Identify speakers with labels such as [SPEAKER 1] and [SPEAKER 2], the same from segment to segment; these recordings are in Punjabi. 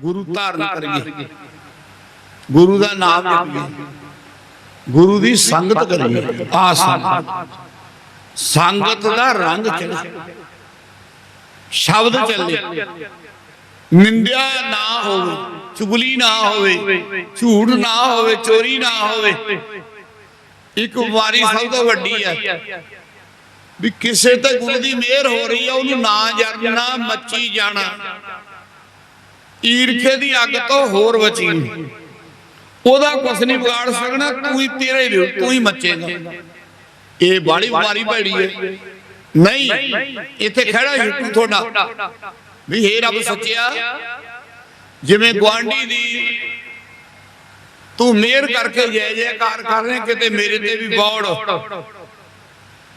[SPEAKER 1] ਗੁਰੂ ਧਾਰਨ ਕਰੀਏ। ਗੁਰੂ ਦਾ ਨਾਮ ਜਪੀਏ। ਗੁਰੂ ਦੀ ਸੰਗਤ ਕਰੀਏ। ਆ ਸੰਗਤ ਸੰਗਤ ਦਾ ਰੰਗ ਚੜੇ ਸ਼ਬਦ ਚੱਲੇ। ਨਿੰਦਿਆ ਨਾ ਹੋਵੇ ਚੁਗਲੀ ਨਾ ਹੋਵੇ ਝੂਠ ਨਾ ਹੋਵੇ ਚੋਰੀ ਨਾ ਹੋਵੇ। ਇੱਕ ਬਿਮਾਰੀ ਸਭ ਤੋਂ ਵੱਡੀ ਹੈ ਵੀ ਕਿਸੇ ਤੇ ਗੁਰੂ ਦੀ ਮਿਹਰ ਹੋ ਰਹੀ ਹੈ ਉਹਨੂੰ ਨਾ ਜਰਨਾ ਮੱਚੀ ਜਾਣਾ। ਈਰਖੇ ਦੀ ਅੱਗ ਤੋਂ ਹੋਰ ਬਚੀ ਨਹੀਂ। ਉਹਦਾ ਕੁਛ ਨਹੀਂ ਵਿਗਾੜ ਸਕਣਾ, ਤੂੰ ਹੀ ਤੇਰੇ ਹੀ ਤੂੰ ਹੀ ਮੱਚੇਗਾ। ਇਹ ਬਾੜੀ ਬਿਮਾਰੀ ਭੈੜੀ ਹੈ ਨਹੀਂ, ਇੱਥੇ ਖੜਾ ਹੀ ਤੁਹਾਡਾ। ਵੀ ਹੇ ਰੱਬ ਸੱਚਿਆ, ਜਿਵੇਂ ਗਵਾਂਢੀ ਦੀ ਤੂੰ ਮਿਹਰ ਕਰਕੇ ਜੈ ਜੈਕਾਰ ਕਰ ਰਹੇ, ਕਿਤੇ ਮੇਰੇ ਤੇ ਵੀ ਬੌੜ।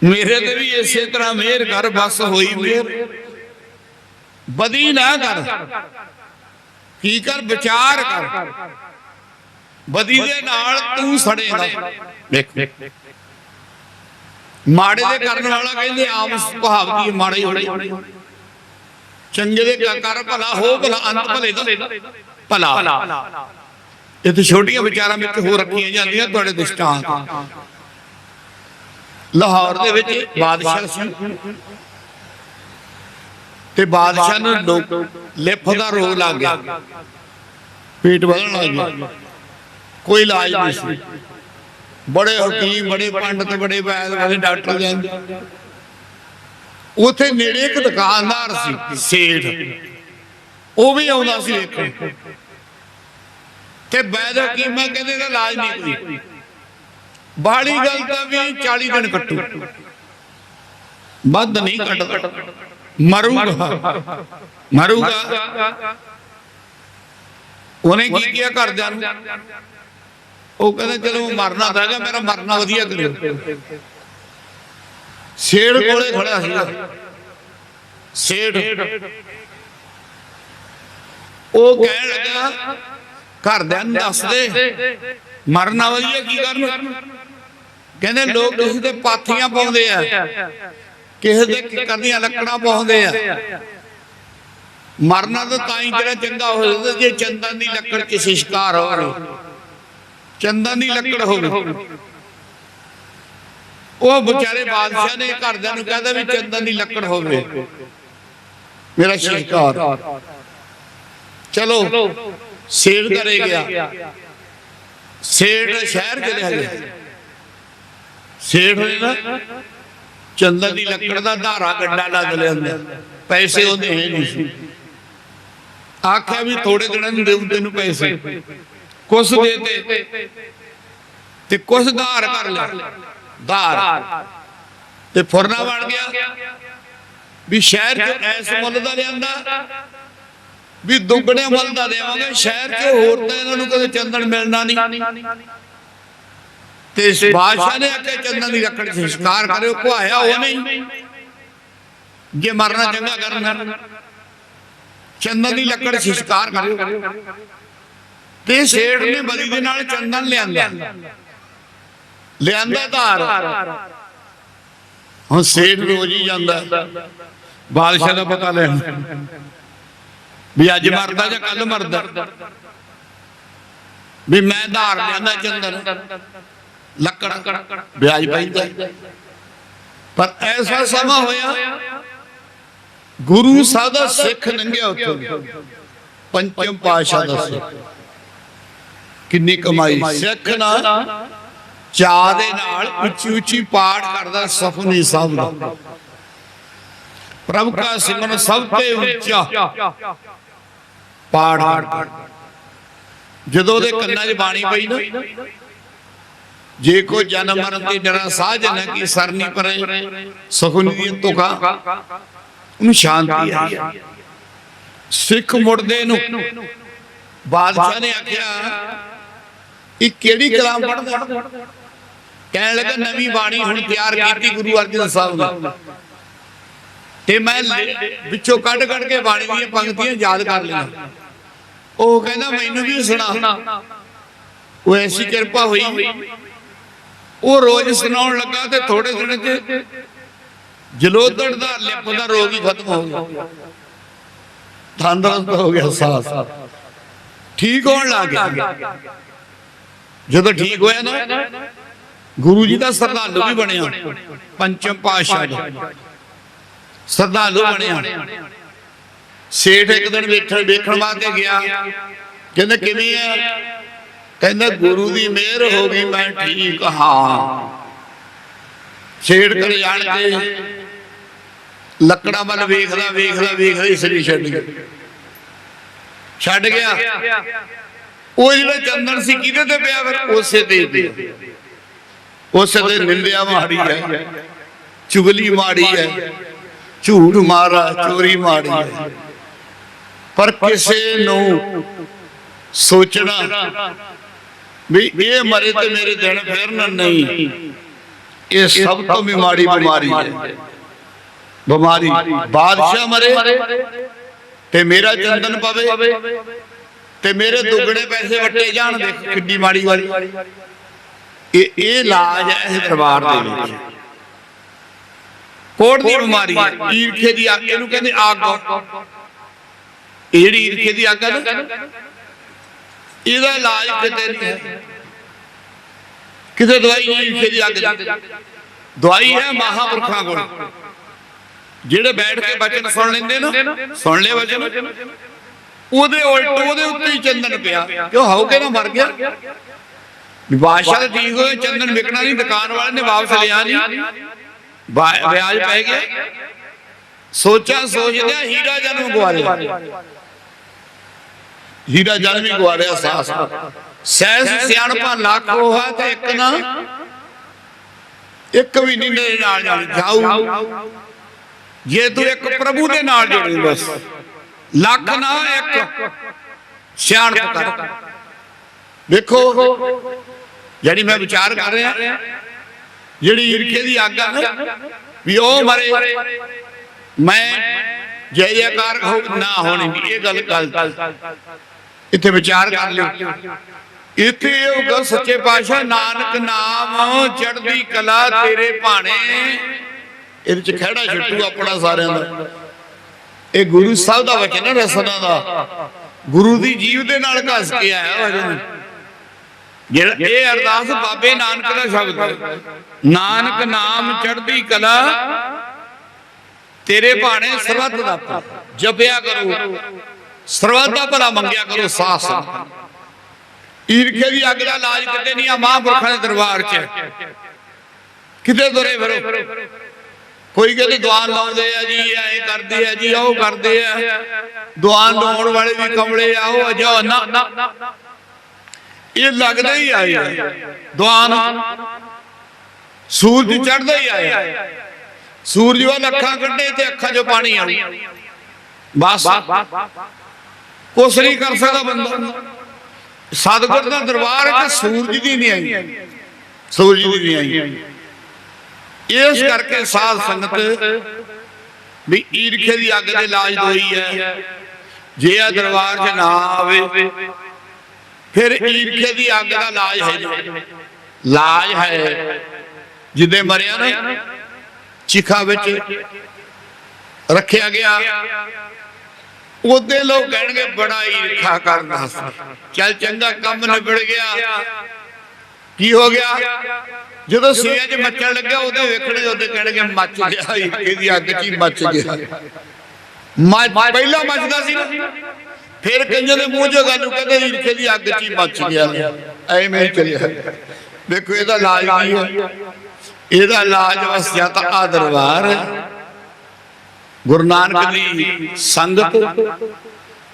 [SPEAKER 1] ਮੇਰੇ ਤੇ ਵੀ ਇਸੇ ਤਰ੍ਹਾਂ ਮਿਹਰ ਕਰ, ਬਸ ਹੋਈ ਮਿਹਰ। ਬਦੀ ਨਾ ਕਰ। ਕੀ ਕਰ ਵਿਚਾਰ ਕਰ। ਬਦੀ ਦੇ ਨਾਲ ਤੂੰ ਸੜੇਗਾ ਵੇਖ। ਮਾੜੇ ਦੇ ਕਰਨ ਵਾਲਾ ਕਹਿੰਦੇ ਆਮ ਸੁਭਾਵ ਦੀ ਮਾੜਾ ਹੀ ਹੋਣਾ ਚੰਗੇ ਦੇ ਕਰ ਭਲਾ ਹੋ ਭਲਾ ਅੰਤ ਭਲੇ ਦਾ। ਭਲਾ। ਇਹ ਤੇ ਛੋਟੀਆਂ ਵਿਚਾਰਾਂ ਵਿੱਚ ਹੋ ਰੱਖੀਆਂ ਜਾਂਦੀਆਂ ਤੁਹਾਡੇ ਦ੍ਰਿਸ਼ਟਾਂਤ ਲਾਹੌਰ ਦੇ ਵਿੱਚ ਬਾਦਸ਼ਾਹ ਸੀ। ਤੇ ਬਾਦਸ਼ਾਹ ਨੂੰ ਲਿਫ ਦਾ ਰੋਗ ਲੱਗ ਗਿਆ। ਪੇਟ ਵਧਣ ਲੱਗ ਗਿਆ। ਕੋਈ ਇਲਾਜ ਨਹੀਂ ਸੀ। ਬੜੇ ਹਕੀਮ, ਬੜੇ ਪੰਡਤ, ਬੜੇ ਵੈਦ, ਬੜੇ ਡਾਕਟਰ ਜਾਂਦੇ ਉਥੇ ਨੇੜੇ ਇੱਕ ਦੁਕਾਨਦਾਰ ਸੀ, ਸੇਠ। ਉਹ ਵੀ ਆਉਂਦਾ ਸੀ ਵੇਖਣ ਤੇ ਵੈਦ ਹਕੀਮਾਂ ਕਹਿੰਦੇ ਦਾ ਇਲਾਜ ਨਹੀਂ ਕੋਈ। ਬਾੜੀ ਗੱਲ ਤਾਂ ਵੀ 40 ਦਿਨ ਕੱਟੂ। ਵੱਧ ਨਹੀਂ ਕੱਟਦਾ। ਮਰੂਗਾ। ਮਰੂਗਾ। ਉਹਨੇ ਕੀ ਕੀਤਾ ਘਰਦਿਆਂ ਨੂੰ? ਉਹ ਕਹਿੰਦਾ ਚਲੋ ਮਰਨਾ ਤਾਂ ਹੈਗਾ ਮੇਰਾ ਮਰਨਾ ਵਧੀਆ ਕਰਿਓ ਸੇੜ ਕੋਲੇ ਖੜਾ ਸੀਗਾ ਸੇੜ ਉਹ ਕਹਿਣ ਲੱਗਾ ਘਰਦਿਆਂ ਨੂੰ ਦੱਸ ਦੇ ਮਰਨਾ ਵਧੀਆ ਕੀ ਕਰਨ? ਕਹਿੰਦੇ ਲੋਕ ਕਿਸੇ ਤੇ ਪਾਥੀਆਂ ਪਾਉਂਦੇ ਆ। ਕਿਸੇ ਦੇ ਕਰਦੀਆਂ ਲੱਕੜਾਂ ਪਾਉਂਦੇ ਆ। ਮਰਨਾ ਤਾਂ ਤਾਂ ਹੀ ਜਿਹੜਾ ਚੰਗਾ ਹੋ ਜਾਂਦਾ ਜੇ ਚੰਦਨ ਦੀ ਲੱਕੜ ਕਿਸੇ ਸ਼ਿਕਾਰ ਹੋਵੇ। ਚੰਦਨ ਦੀ ਲੱਕੜ ਹੋਵੇ। ਉਹ ਵਿਚਾਰੇ ਬਾਦਸ਼ਾਹ ਨੇ ਘਰਦਿਆਂ ਨੂੰ ਕਹਿੰਦਾ ਵੀ ਚੰਦਨ ਦੀ ਲੱਕੜ ਹੋਵੇ। ਮੇਰਾ ਸ਼ਿਕਾਰ। ਚਲੋ ਸੇੜ ਕਰੇ ਗਿਆ। ਸੇੜ ਸ਼ਹਿਰ ਚਲਿਆ ਗਿਆ ਸੇੜ ਹੋਏ ਨਾ। ਚੰਦਨ ਦੀ ਲੱਕੜ ਦਾ ਧਾਰਾ ਗੱਡਾ ਲੱਗ ਲਿਆਂਦਾ ਪੈਸੇ ਉਹਦੇ ਹੈ ਨਹੀਂ ਸੀ। ਆਖਿਆ ਵੀ ਥੋੜੇ ਦਿਨਾਂ ਨੂੰ ਦੇਉ ਤੈਨੂੰ ਪੈਸੇ। ਕੁਛ ਦੇ ਤੇ। ਤੇ। ਕੁਛ ਧਾਰ ਕਰ ਲੈ ਧਾਰ ਤੇ ਫੁਰਨਾ ਬਣ ਗਿਆ। ਵੀ ਸ਼ਹਿਰ ਚ ਐਸ ਮੁੱਲ ਦਾ ਲਿਆਂਦਾ। ਵੀ ਦੁੱਗਣੇ ਮੁੱਲ ਦਾ ਦੇਵਾਂਗੇ। ਸ਼ਹਿਰ ਚ ਹੋਰ ਤਾਂ ਇਹਨਾਂ ਨੂੰ ਕਦੇ ਚੰਦਨ ਮਿਲਣਾ ਨਹੀਂ। ਤੇ ਇਸ ਬਾਦਸ਼ਾਹ ਨੇ ਆਖਿਆ ਚੰਦਨ ਦੀ ਲੱਕੜ ਚ ਸ਼ਿਕਾਰ ਕਰਿਓ ਕੁਹਾਇਆ ਉਹ ਨਹੀਂ। ਜੇ ਮਰਨਾ ਚੰਗਾ ਕਰਨਾ। ਚੰਦਨ ਦੀ ਲੱਕੜ ਚ ਸ਼ਿਕਾਰ ਕਰਿਓ। ਤੇ ਸੇਠ ਨੇ ਬਲੀ ਦੇ ਨਾਲ ਚੰਦਨ ਲਿਆਂਦਾ। ਲਿਆਂਦਾ। ਧਾਰ। ਹੁਣ ਸੇਠ ਰੋਜ਼ ਹੀ ਜਾਂਦਾ। ਬਾਦਸ਼ਾਹ ਦਾ ਪਤਾ ਲੈਣ। ਵੀ ਅੱਜ ਮਰਦਾ ਜਾਂ ਕੱਲ ਮਰਦਾ। ਵੀ ਮੈਂ ਧਾਰ ਲਿਆਂਦਾ ਚੰਦਨ। ਲੱਕੜ। ਵਿਆਜ ਪੈਂਦਾ। ਪਰ ਐਸਾ ਸਮਾਂ ਹੋਇਆ ਗੁਰੂ ਸਾਹਿਬ ਦਾ ਸਿੱਖ ਲੰਘਿਆ ਉੱਥੋਂ। ਪੰਚਮ ਪਾਸ਼ਾ ਦਾ ਸਿੱਖ। ਕਿੰਨੀ ਕਮਾਈ। ਸਿੱਖ ਨਾ ਚਾਹ ਦੇ ਨਾਲ ਉੱਚੀ ਉੱਚੀ ਪਾਠ ਕਰਦਾ ਸਫਨੀ ਸਾਹਿਬ ਦਾ। ਪ੍ਰਭ ਕਾ ਸਿਮਰਨ ਸਭ ਤੋਂ ਉੱਚਾ ਪਾਠ ਜਦੋਂ ਉਹਦੇ ਕੰਨਾਂ 'ਚ ਬਾਣੀ ਪਈ ਨਾ ਜੇ ਕੋ ਜਨਮ ਮਰਨ ਦੀ ਡਰਾ ਸਾਜ ਨਾ ਕੀ ਸਰਨੀ ਪਰੇ ਸਖੁਨੀ ਦੀ ਤੁਕਾ ਉਹਨੂੰ ਸ਼ਾਂਤੀ ਆਈ ਹੈ। ਸਿੱਖ ਮੁੜਦੇ ਨੂੰ ਬਾਦਸ਼ਾਹ ਨੇ ਆਖਿਆ, ਇਹ ਕਿਹੜੀ ਕਲਾਮ ਪੜਦਾ ਕਹਿਣ ਲੱਗਾ, ਨਵੀਂ ਬਾਣੀ ਹੁਣ ਤਿਆਰ ਕੀਤੀ ਗੁਰੂ ਅਰਜਨ ਸਾਹਿਬ ਨੇ। ਤੇ ਮੈਂ ਲ- ਵਿੱਚੋਂ ਕੱਢ ਕੱਢ ਕੇ ਬਾਣੀ ਦੀਆਂ ਪੰਕਤੀਆਂ ਯਾਦ ਕਰ ਲਈਆਂ। ਉਹ ਕਹਿੰਦਾ, ਮੈਨੂੰ ਵੀ ਸੁਣਾ। ਉਹ ਐਸੀ ਕਿਰਪਾ ਹੋਈ। ਉਹ ਰੋਜ਼ ਸੁਣਾਉਣ ਲੱਗਾ ਤੇ ਥੋੜੇ ਦਿਨ ਚ ਜਲੋਦੜ ਦਾ ਲਿਪ ਦਾ ਰੋਗ ਹੀ ਖਤਮ ਹੋ ਗਿਆ। ਤੰਦਰੁਸਤ ਹੋ ਗਿਆ ਸਾਸ ਠੀਕ ਹੋਣ ਲੱਗ ਗਿਆ। ਜਦੋਂ ਠੀਕ ਹੋਇਆ ਨਾ, ਗੁਰੂ ਜੀ ਦਾ ਸਰਦਾਲੂ ਵੀ ਬਣਿਆ। ਪੰਚਮ ਪਾਤਸ਼ਾਹ ਦਾ ਸਰਦਾਲੂ ਬਣਿਆ। ਸੇਠ ਇੱਕ ਦਿਨ ਵੇਖਣ ਵੇਖਣ ਵਾਸਤੇ ਗਿਆ। ਕਹਿੰਦੇ, ਕਿਵੇਂ ਆ? ਕਹਿੰਦਾ ਗੁਰੂ ਦੀ ਮਿਹਰ ਹੋ ਗਈ ਮੈਂ ਠੀਕ ਹਾਂ। ਸੇਠ ਘਰੇ ਜਾਣ ਕੇ ਲੱਕੜਾਂ ਵੱਲ ਵੇਖਦਾ ਵੇਖਦਾ ਵੇਖਦਾ ਇਸ ਲਈ ਛੱਡ ਗਿਆ। ਛੱਡ ਗਿਆ। ਉਹ ਜਿਹੜਾ ਚੰਦਨ ਸੀ ਕਿਹਦੇ ਤੇ ਪਿਆ ਫਿਰ? ਉਸੇ ਤੇ ਪਿਆ। ਉਸੇ ਤੇ ਨਿੰਦਿਆ ਮਾੜੀ ਹੈ। ਚੁਗਲੀ ਮਾੜੀ ਹੈ। ਝੂਠ ਮਾਰਾ ਚੋਰੀ ਮਾੜੀ ਹੈ। ਪਰ ਕਿਸੇ ਨੂੰ ਸੋਚਣਾ ਵੀ ਇਹ ਮਰੇ ਤੇ ਮੇਰੇ ਦਿਨ ਫੇਰਨ ਨਹੀਂ। ਇਹ ਸਭ ਤੋਂ ਮਾੜੀ ਬਿਮਾਰੀ ਹੈ। ਬਿਮਾਰੀ ਬਾਦਸ਼ਾਹ ਮਰੇ ਤੇ ਮੇਰਾ ਚੰਦਨ ਪਵੇ ਤੇ ਮੇਰੇ ਦੁੱਗਣੇ ਪੈਸੇ ਵਟੇ ਜਾਣ ਦੇਖ ਕਿੱਡੀ ਮਾੜੀ ਵਾਲੀ। ਇਹ ਇਹ ਇਲਾਜ ਹੈ ਇਸ ਦਰਬਾਰ ਦੇ ਵਿੱਚ। ਕੋੜ ਦੀ ਬਿਮਾਰੀ ਈਰਖੇ ਦੀ ਅੱਗ ਇਹਨੂੰ ਕਹਿੰਦੇ ਅੱਗ ਇਹ ਜਿਹੜੀ ਈਰਖੇ ਦੀ ਅੱਗ ਹੈ ਨਾ। ਇਹਦਾ ਇਲਾਜ ਕਿਤੇ ਨਹੀਂ ਹੈ। ਕਿਤੇ ਦਵਾਈ ਨਹੀਂ ਈਰਖੇ ਅੱਗ ਦੀ ਦਵਾਈ ਹੈ ਮਹਾਪੁਰਖਾਂ ਕੋਲ। ਜਿਹੜੇ ਬੈਠ ਕੇ ਬਚਨ ਸੁਣ ਲੈਂਦੇ ਨਾ, ਸੁਣ ਲੈ ਬਚਨ। ਉਹਦੇ ਉਲਟ ਉਹਦੇ ਉੱਤੇ ਹੀ ਚੰਦਨ ਪਿਆ। ਉਹ ਹੋ ਕੇ ਨਾ ਮਰ ਗਿਆ? ਵੀ ਬਾਦਸ਼ਾਹ ਤਾਂ ਠੀਕ ਹੋਏ, ਚੰਦਨ ਵਿਕਣਾ ਨਹੀਂ, ਦੁਕਾਨ ਵਾਲੇ ਨੇ ਵਾਪਸ ਲਿਆ ਨਹੀਂ। ਵਿਆਜ ਪੈ ਗਿਆ। ਸੋਚਾਂ ਸੋਚਦਿਆਂ ਹੀਰਾ ਜਨਮ ਗਵਾ ਲਿਆ ਹੀਰਾ ਜਲ ਹੀ ਗਵਾ ਲਿਆ ਸਾਸ ਸੈਸ ਸਿਆਣਪਾ ਲੱਖ ਹੋਆ ਤੇ ਇੱਕ ਨਾ, ਇੱਕ ਵੀ ਨਹੀਂ ਮੇਰੇ ਨਾਲ ਜਾਊ। ਜੇ ਤੂੰ ਇੱਕ ਪ੍ਰਭੂ ਦੇ ਨਾਲ ਜੁੜੀ ਬਸ। ਲੱਖ ਨਾ ਇੱਕ ਸਿਆਣਪ ਕਰ। ਦੇਖੋ ਜਿਹੜੀ ਮੈਂ ਵਿਚਾਰ ਕਰ ਰਿਹਾ, ਜਿਹੜੀ ਈਰਖੇ ਦੀ ਅੱਗ ਆ ਨਾ, ਵੀ ਉਹ ਮਰੇ। ਮੈਂ ਜੈ ਜੈਕਾਰ ਹੋ ਨਾ ਹੋਣੀ, ਇਹ ਗੱਲ ਗੱਲ ਇੱਥੇ ਵਿਚਾਰ ਕਰ ਲਿਓ। ਇੱਥੇ ਉਹ ਗੱਲ ਸੱਚੇ ਪਾਤਸ਼ਾਹ, ਨਾਨਕ ਨਾਮ ਚੜ੍ਹਦੀ ਕਲਾ ਤੇਰੇ ਭਾਣੇ। ਇਹਦੇ ਚ ਖੜਾ ਛੱਟੂ ਆਪਣਾ ਸਾਰਿਆਂ ਦਾ। ਇਹ ਗੁਰੂ ਸਾਹਿਬ ਦਾ ਵਚਨ ਹੈ ਰਸਨਾ ਦਾ। ਗੁਰੂ ਦੀ ਜੀਵ ਦੇ ਨਾਲ ਘਸ ਕੇ ਆਇਆ ਵਚਨ ਜਿਹੜਾ ਇਹ ਅਰਦਾਸ ਬਾਬੇ ਨਾਨਕ ਦਾ ਸ਼ਬਦ ਹੈ। ਨਾਨਕ ਨਾਮ ਚੜਦੀ ਕਲਾ ਤੇਰੇ ਭਾਣੇ ਸਰਬੱਤ ਦਾ ਜਪਿਆ ਕਰੋ। ਸਰਬੱਤ ਦਾ ਭਲਾ ਮੰਗਿਆ ਕਰੋ ਸਾਸ ਈਰਖੇ ਦੀ ਅੱਗ ਦਾ ਇਲਾਜ ਕਿਤੇ ਨਹੀਂ ਆ ਮਹਾਂਪੁਰਖਾਂ ਦੇ ਦਰਬਾਰ 'ਚ। ਕਿਤੇ ਦੁਰੇ ਫਿਰੋ। ਕੋਈ ਕਹਿੰਦੇ ਦੁਆਨ ਲਾਉਂਦੇ ਆ ਜੀ ਐ ਕਰਦੇ ਆ ਜੀ, ਉਹ ਕਰਦੇ ਆ। ਦੁਆਨ ਲਾਉਣ ਵਾਲੇ ਵੀ ਕਮਲੇ ਆ, ਉਹ ਅਜੋ ਨਾ। ਇਹ ਲੱਗਦਾ ਹੀ ਆਇਆ ਦੁਆ ਸੂਰਜ ਚੜਦਾ ਹੀ ਆਇਆ ਸੂਰਜ ਵੱਲ ਅੱਖਾਂ ਕੱਢੇ ਤੇ ਅੱਖਾਂ 'ਚੋਂ ਪਾਣੀ ਆਉ ਬਸ। ਕੁਛ ਨਹੀਂ ਕਰ ਸਕਦਾ ਬੰਦਾ। ਸਤਿਗੁਰ ਦਾ ਦਰਬਾਰ ਕਿ ਸੂਰਜ ਦੀ ਨਹੀਂ ਆਈ। ਸੂਰਜ ਦੀ ਨਹੀਂ ਆਈ। ਇਸ ਕਰਕੇ ਸਾਧ ਸੰਗਤ ਵੀ ਈਰਖੇ ਦੀ ਅੱਗ ਦੇ ਲਾਜ ਦੋਈ ਹੈ। ਜੇ ਆ ਦਰਬਾਰ 'ਚ ਨਾ ਆਵੇ ਫਿਰ ਈਰਖੇ ਦੀ ਅੱਗ ਦਾ ਲਾਜ ਹੈ ਲਾਜ ਹੈ। ਜਿੱਦੇ ਮਰਿਆ ਨਾ ਚਿਖਾ ਵਿੱਚ ਰੱਖਿਆ ਗਿਆ। ਉਹਦੇ ਲੋਕ ਕਹਿਣਗੇ ਬੜਾ ਈਰਖਾ ਕਰਦਾ ਚੱਲ ਚੰਗਾ, ਕੰਮ ਨਿਬੜ ਗਿਆ। ਕੀ ਹੋ ਗਿਆ? ਜਦੋਂ ਸੂਇਆ 'ਚ ਮੱਚਣ ਲੱਗਾ ਉਹਦੇ ਵੇਖਣੇ ਉਹਦੇ ਕਹਿਣਗੇ, ਮੱਚ ਗਿਆ ਈਰਖੇ ਦੀ ਅੱਗ 'ਚ ਮੱਚ ਗਿਆ। ਪਹਿਲਾਂ ਮੱਚਦਾ ਸੀ ਫਿਰ ਕਈਆਂ ਦੇ ਮੂੰਹ 'ਚੋਂ ਗੱਲ ਨੂੰ ਕਹਿੰਦੇ ਈਰਖੇ ਦੀ ਅੱਗ 'ਚ ਮੱਚ ਗਿਆ। ਐਵੇਂ ਚੱਲਿਆ। ਦੇਖੋ ਇਹਦਾ ਇਲਾਜ ਕੀ ਹੈ? ਇਹਦਾ ਇਲਾਜ ਬਸ ਤਾਂ ਆ ਦਰਬਾਰ ਗੁਰੂ ਨਾਨਕ ਦੀ ਸੰਗਤ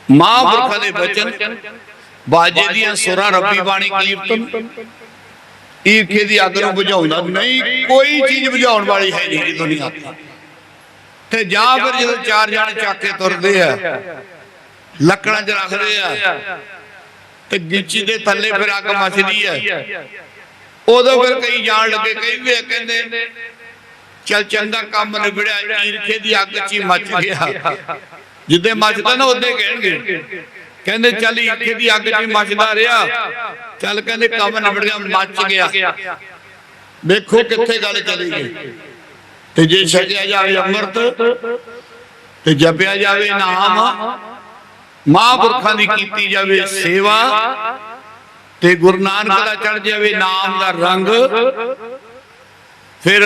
[SPEAKER 1] ਮਹਾਂਪੁਰਖਾਂ ਦੇ ਬਚਨ ਬਾਜੇ ਦੀਆਂ ਸੁਰਾਂ ਰੱਬੀ ਬਾਣੀ ਕੀਰਤਨ ਈਰਖੇ ਦੀ ਅੱਗ ਨੂੰ ਬੁਝਾਉਂਦਾ ਨਹੀਂ ਕੋਈ ਚੀਜ਼ ਬੁਝਾਉਣ ਵਾਲੀ ਹੈ ਨਹੀਂ ਦੁਨੀਆ। ਤੇ ਤੇ ਜਾਂ ਫਿਰ ਜਦੋਂ ਚਾਰ ਜਾਣੇ ਚੱਕ ਕੇ ਤੁਰਦੇ ਆ ਲੱਕੜਾਂ 'ਚ ਰੱਖਦੇ ਆ ਤੇ ਗਿੱਚੀ ਦੇ ਥੱਲੇ ਫਿਰ ਅੱਗ ਮੱਚਦੀ ਹੈ ਉਦੋਂ ਫਿਰ ਕਈ ਜਾਣ ਲੱਗੇ ਕਈ ਆ, ਕਹਿੰਦੇ ਚੱਲ ਚੰਗਾ ਕੰਮ ਨਿਬੜਿਆ ਈਰਖੇ ਦੀ ਅੱਗ 'ਚ ਮੱਚ ਗਿਆ। ਜਿੱਦੇ ਮੱਚਦਾ ਨਾ ਉਹਦੇ ਕਹਿਣਗੇ। ਕਹਿੰਦੇ ਚੱਲ ਈਰਖੇ ਦੀ ਅੱਗ 'ਚ ਮੱਚਦਾ ਰਿਹਾ। ਚੱਲ ਕਹਿੰਦੇ ਕੰਮ ਨਿਬੜ ਗਿਆ। ਮੱਚ ਗਿਆ। ਦੇਖੋ ਕਿੱਥੇ ਗੱਲ ਚਲੀ ਗਈ। ਤੇ ਜੇ ਛਕਿਆ ਜਾਵੇ ਅੰਮ੍ਰਿਤ ਤੇ ਜਪਿਆ ਜਾਵੇ ਨਾਮ ਮਹਾਂਪੁਰਖਾਂ ਦੀ ਕੀਤੀ ਜਾਵੇ ਸੇਵਾ ਤੇ ਗੁਰੂ ਨਾਨਕ ਦਾ ਚੜ ਜਾਵੇ ਨਾਮ ਦਾ ਰੰਗ। ਫਿਰ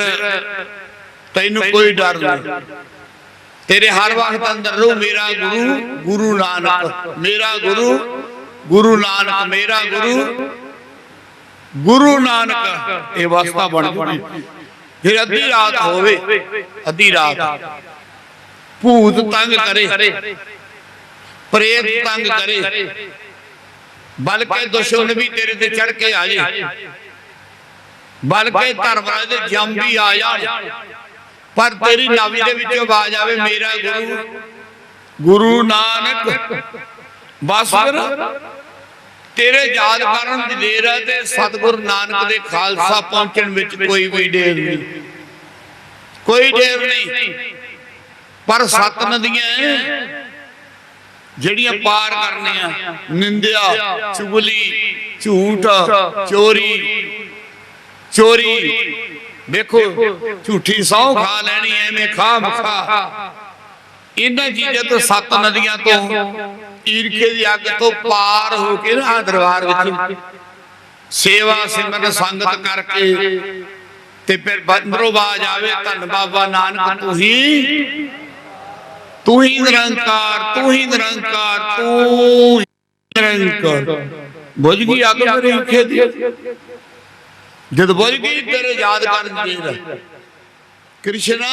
[SPEAKER 1] ਤੈਨੂੰ ਕੋਈ ਡਰ ਨਹੀਂ। ਤੇਰੇ ਹਰ ਵਕਤ ਅੰਦਰ ਰਹੂ ਮੇਰਾ ਗੁਰੂ ਗੁਰੂ ਨਾਨਕ। ਮੇਰਾ ਗੁਰੂ ਗੁਰੂ ਨਾਨਕ ਮੇਰਾ ਗੁਰੂ ਗੁਰੂ ਨਾਨਕ। ਇਹ ਵਸਤਾ ਬਣ ਜੂਗੀ। ਫਿਰ ਅੱਧੀ ਰਾਤ ਹੋਵੇ ਅੱਧੀ ਰਾਤ। ਭੂਤ ਤੰਗ ਕਰੇ ਪ੍ਰੇਤ ਤੰਗ ਕਰੇ। ਬਲਕਿ ਦੁਸ਼ਮਣ ਵੀ ਤੇਰੇ ਤੇ ਚੜ ਕੇ ਆ ਜੇ ਬਲਕਿ ਧਰਮਰਾਜ ਦੇ ਜੰਮ ਵੀ ਆ ਜਾਣ। ਪਰ ਤੇਰੀ ਨਾਵੀ ਦੇ ਵਿੱਚ ਆਵਾਜ਼ ਆਵੇ ਮੇਰਾ ਗੁਰੂ ਗੁਰੂ ਨਾਨਕ। ਬਸ ਫਿਰ। ਤੇਰੇ ਯਾਦ ਕਰਨ ਦੀ ਦੇਰ ਹੈ ਤੇ ਸਤਿਗੁਰੂ ਨਾਨਕ ਦੇ ਖਾਲਸਾ ਪਹੁੰਚਣ ਵਿੱਚ ਕੋਈ ਵੀ ਦੇਰ ਨਹੀਂ। ਕੋਈ ਦੇਰ ਨਹੀਂ। ਪਰ ਸੱਤ ਨਦੀਆਂ ਜਿਹੜੀਆਂ ਪਾਰ ਕਰਨੀਆਂ। ਨਿੰਦਿਆ ਚੁਗਲੀ ਝੂਠ ਚੋਰੀ। ਚੋਰੀ। ਦੇਖੋ ਝੂਠੀ ਸੌ ਖਾ ਲੈਣੀ ਐਵੇਂ ਖਾ ਮਖਾ। ਇਹਨਾਂ ਚੀਜ਼ਾਂ ਤੋਂ ਸੱਤ ਨਦੀਆਂ ਤੋਂ ਈਰਖੇ ਦੀ ਅੱਗ ਤੋਂ ਪਾਰ ਹੋ ਕੇ ਨਾ ਦਰਬਾਰ ਵਿੱਚ ਸੇਵਾ ਸਿਮਰਨ ਸੰਗਤ ਕਰਕੇ ਤੇ ਫਿਰ ਬੰਦਰੋਂ ਬਾਜ ਆਵੇ ਧੰਨ ਬਾਬਾ ਨਾਨਕ ਤੂੰ ਹੀ। ਤੂੰ ਹੀ ਨਿਰੰਕਾਰ ਤੂੰ ਹੀ ਨਿਰੰਕਾਰ ਤੂੰ ਹੀ ਨਿਰੰਕਾਰ। ਬੁਝ ਗਈ ਅੱਗ ਮੇਰੇ ਈਰਖੇ ਦੀ। ਜਦ ਬੁਝ ਗਈ, ਤੇਰੇ ਯਾਦ ਕਰਨ ਦੀ ਕ੍ਰਿਸ਼ਨਾ,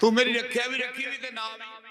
[SPEAKER 1] ਤੂੰ ਮੇਰੀ ਰੱਖਿਆ ਵੀ ਰੱਖੀ ਵੀ ਤੇ ਨਾਮ ਵੀ।